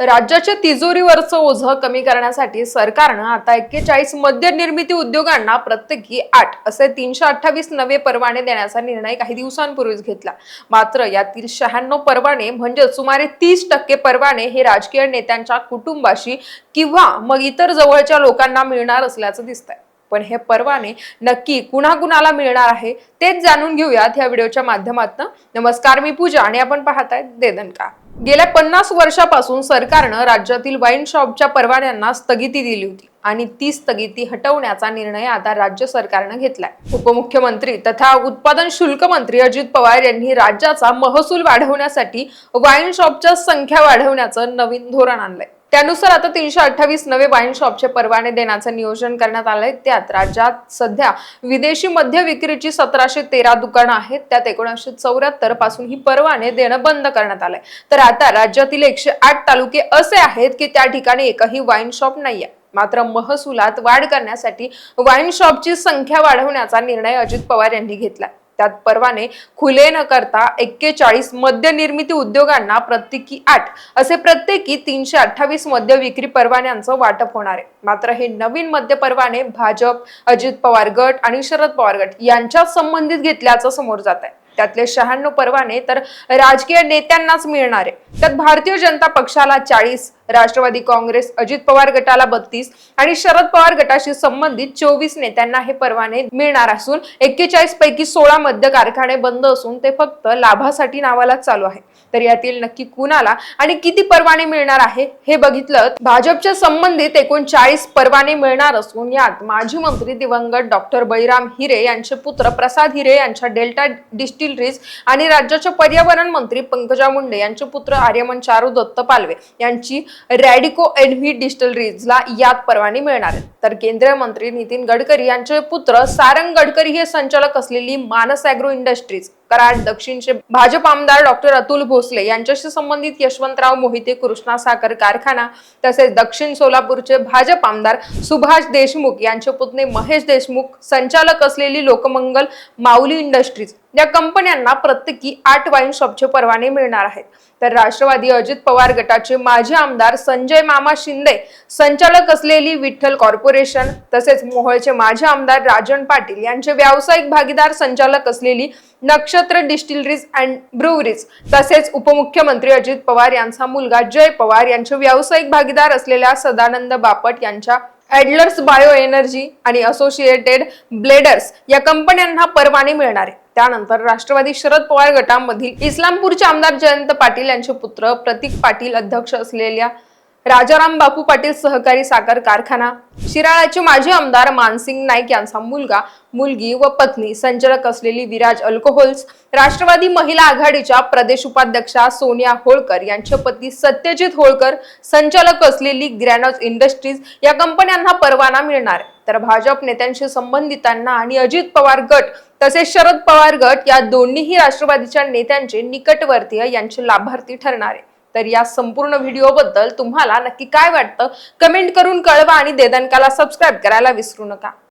राज्याच्या तिजोरीवरचं ओझं कमी करण्यासाठी सरकारनं आता एक्केचाळीस मद्य निर्मिती उद्योगांना प्रत्येकी आठ असे तीनशे अठ्ठावीस नवे परवाने देण्याचा निर्णय काही दिवसांपूर्वीच घेतला. मात्र यातील शहाण्णव परवाने म्हणजे सुमारे तीस टक्के परवाने हे राजकीय नेत्यांच्या कुटुंबाशी किंवा मग इतर जवळच्या लोकांना मिळणार असल्याचं दिसतंय. पण हे परवाने नक्की कुणाकुणाला मिळणार आहे तेच जाणून घेऊयात या व्हिडिओच्या माध्यमातून. नमस्कार मी पूजा आणि आपण पाहताय देदनका गेल्या पन्नास वर्षापासून सरकारनं राज्यातील वाईन शॉपच्या परवान्यांना स्थगिती दिली होती आणि ती स्थगिती हटवण्याचा निर्णय आता राज्य सरकारनं घेतलाय. उपमुख्यमंत्री तथा उत्पादन शुल्क मंत्री अजित पवार यांनी राज्याचा महसूल वाढवण्यासाठी वाईन शॉपच्या संख्या वाढवण्याचं नवीन धोरण आणलंय. त्यानुसार आता तीनशे अठ्ठावीस नवे वाईन शॉपचे परवाने देण्याचं नियोजन करण्यात आलंय त्यात राज्यात सध्या विदेशी मद्य विक्रीची सतराशे तेरा दुकानं आहेत. त्यात एकोणीसशे चौऱ्याहत्तरपासून ही परवाने देणं बंद करण्यात आलंय. तर आता राज्यातील एकशे आठ तालुके असे आहेत की त्या ठिकाणी एकही वाईन शॉप नाहीये. मात्र महसुलात वाढ करण्यासाठी वाईन शॉपची संख्या वाढवण्याचा निर्णय अजित पवार यांनी घेतला त्यात परवाने खुले न करता एक्केचाळीस मद्य निर्मिती उद्योगांना प्रत्येकी आठ असे प्रत्येकी तीनशे अठ्ठावीस मद्य विक्री परवान्यांचं वाटप होणार आहे. मात्र हे नवीन मद्य परवाने भाजप अजित पवार गट आणि शरद पवार गट यांच्या संबंधित घेतल्याचं समोर जात आहे. त्यातले शहाण्णव परवाने तर राजकीय नेत्यांनाच मिळणार आहे. त्यात भारतीय जनता पक्षाला चाळीस राष्ट्रवादी काँग्रेस अजित पवार गटाला बत्तीस आणि शरद पवार गटाशी संबंधित चोवीस नेत्यांना हे परवाने मिळणार असून एक्केचाळीस पैकी सोळा मद्य कारखाने बंद असून ते फक्त लाभासाठी नावाला चालू आहे. तर यातील नक्की कुणाला आणि किती परवाने मिळणार आहे हे बघितलं भाजपच्या संबंधित एकूण चाळीस परवाने मिळणार असून यात माजी मंत्री दिवंगत डॉक्टर बळीराम हिरे यांचे पुत्र प्रसाद हिरे यांच्या डेल्टा डिस्टिलरीज आणि राज्याचे पर्यावरण मंत्री पंकजा मुंडे यांचे पुत्र आर्यमन चारू दत्त पालवे यांची रॅडिको एनव्ही डिस्टलरीजला यात परवाने मिळणार तर केंद्रीय मंत्री नितीन गडकरी यांचे पुत्र सारंग गडकरी हे संचालक असलेली मानस अॅग्रो इंडस्ट्रीज कराड दक्षिणचे भाजप आमदार डॉक्टर अतुल भोसले यांच्याशी संबंधित यशवंतराव मोहिते कृष्णा साखर कारखाना तसेच दक्षिण सोलापूरचे भाजप आमदार सुभाष देशमुख यांचे पुतणे महेश देशमुख संचालक असलेली लोकमंगल माऊली इंडस्ट्रीज या कंपन्यांना प्रत्येकी आठ वाईन शॉपचे परवाने मिळणार आहेत. तर राष्ट्रवादी अजित पवार गटाचे माजी आमदार संजय मामा शिंदे संचालक असलेली विठ्ठल कॉर्पोरेशन तसेच मोहोळचे माजी आमदार राजन पाटील यांचे व्यावसायिक भागीदार संचालक असलेली नक्ष नक्षत्र डिस्टिलरीज अँड ब्रुवरीज तसेच उपमुख्यमंत्री अजित पवार यांचा मुलगा जय पवार यांचे व्यावसायिक भागीदार असलेल्या सदानंद बापट यांच्या ॲडलर्स बायो एनर्जी आणि असोसिएटेड ब्लेडर्स या कंपन्यांना परवाने मिळणार आहे. त्यानंतर राष्ट्रवादी शरद पवार गटामधील इस्लामपूरचे आमदार जयंत पाटील यांचे पुत्र प्रतीक पाटील अध्यक्ष असलेल्या राजाराम बापू पाटील सहकारी साखर कारखाना. शिराळाचे माजी आमदार मानसिंग नाईक यांचा मुलगा मुलगी व पत्नी संचालक असलेली विराज अल्कोहोल्स. राष्ट्रवादी महिला आघाडीच्या प्रदेश उपाध्यक्षा सोनिया होळकर यांचे पती सत्यजित होळकर संचालक असलेली ग्रॅनॉज इंडस्ट्रीज या कंपन्यांना परवाना मिळणार. तर भाजप नेत्यांशी संबंधितांना आणि अजित पवार गट तसेच शरद पवार गट या दोन्हीही राष्ट्रवादीच्या नेत्यांचे निकटवर्तीय यांचे लाभार्थी ठरणार आहे. तर या संपूर्ण व्हिडिओबद्दल तुम्हाला नक्की काय वाटतं? कमेंट करून कळवा आणि देदनकाला सबस्क्राईब करायला विसरू नका.